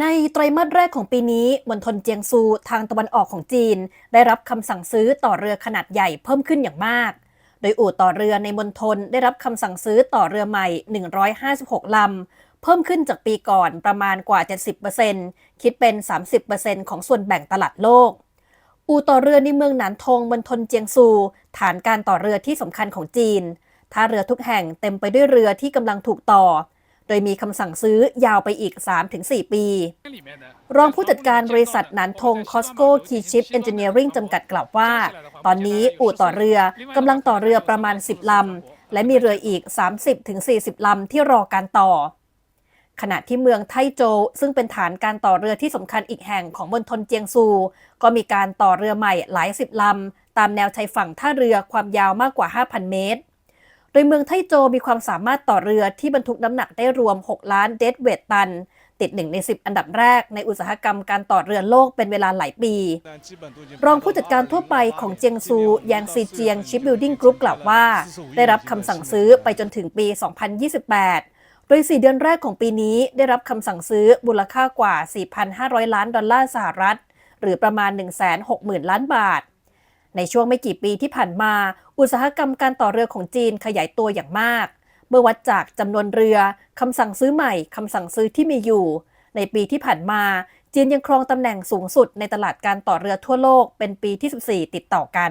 ในไตรมาสแรกของปีนี้มณฑลเจียงซูทางตะวันออกของจีน ได้รับคำสั่งซื้อต่อเรือขนาดใหญ่เพิ่มขึ้นอย่างมาก โดยอู่ต่อเรือในมณฑลได้รับคำสั่งซื้อต่อเรือใหม่ 156 ลำ เพิ่มขึ้นจากปีก่อนประมาณกว่า 70%คิดเป็น 30%ของส่วนแบ่งตลาดโลก อู่ต่อเรือในเมืองหนานทงมณฑลเจียงซู ฐานการต่อเรือที่สำคัญของจีนท่าเรือทุกแห่งเต็มไปด้วยเรือที่กำลังถูกต่อ ดยมีคำสั่งซื้อยาวไปอีก 3-4 ปี รองผู้จัดการบริษัทหนานทงคอสโก้คีชิปเอนจิเนียริงจำกัดกล่าวว่า ตอนนี้อู่ต่อเรือกำลังต่อเรือประมาณ 10 ลำ และมีเรืออีก 30-40 ลำที่รอการต่อ ขณะที่เมืองไทโจซึ่งเป็นฐานการต่อเรือที่สำคัญอีกแห่งของมณฑลเจียงซู ก็มีการต่อเรือใหม่หลายสิบลำตามแนวชายฝั่งท่าเรือความยาวมากกว่า 5,000 เมตร โดยเมืองไทโจมีความสามารถต่อเรือที่บรรทุกน้ำหนักได้รวม 6 ล้านเดดเวตตัน ติดหนึ่งใน 10 อันดับแรกในอุตสาหกรรมการต่อเรือโลกเป็นเวลาหลายปี รองผู้จัดการทั่วไปของเจียงซูยางซีเจียงชิปบิลดิ้งกรุ๊ปกล่าวว่า ได้รับคำสั่งซื้อไปจนถึงปี 2028โดย 4 เดือนแรกของปีนี้ได้รับคำสั่งซื้อมูลค่ากว่า 4,500 ล้านดอลลาร์สหรัฐ หรือประมาณ 160,000 ล้านบาท ในช่วงไม่กี่ปีที่ผ่านมา อุตสาหกรรมการต่อเรือของจีนขยายตัวอย่างมาก เมื่อวัดจากจำนวนเรือคำสั่งซื้อใหม่คำสั่งซื้อที่มีอยู่ ในปีที่ผ่านมา จีนยังครองตำแหน่งสูงสุดในตลาดการต่อเรือทั่วโลกเป็นปีที่ 14 ติดต่อกัน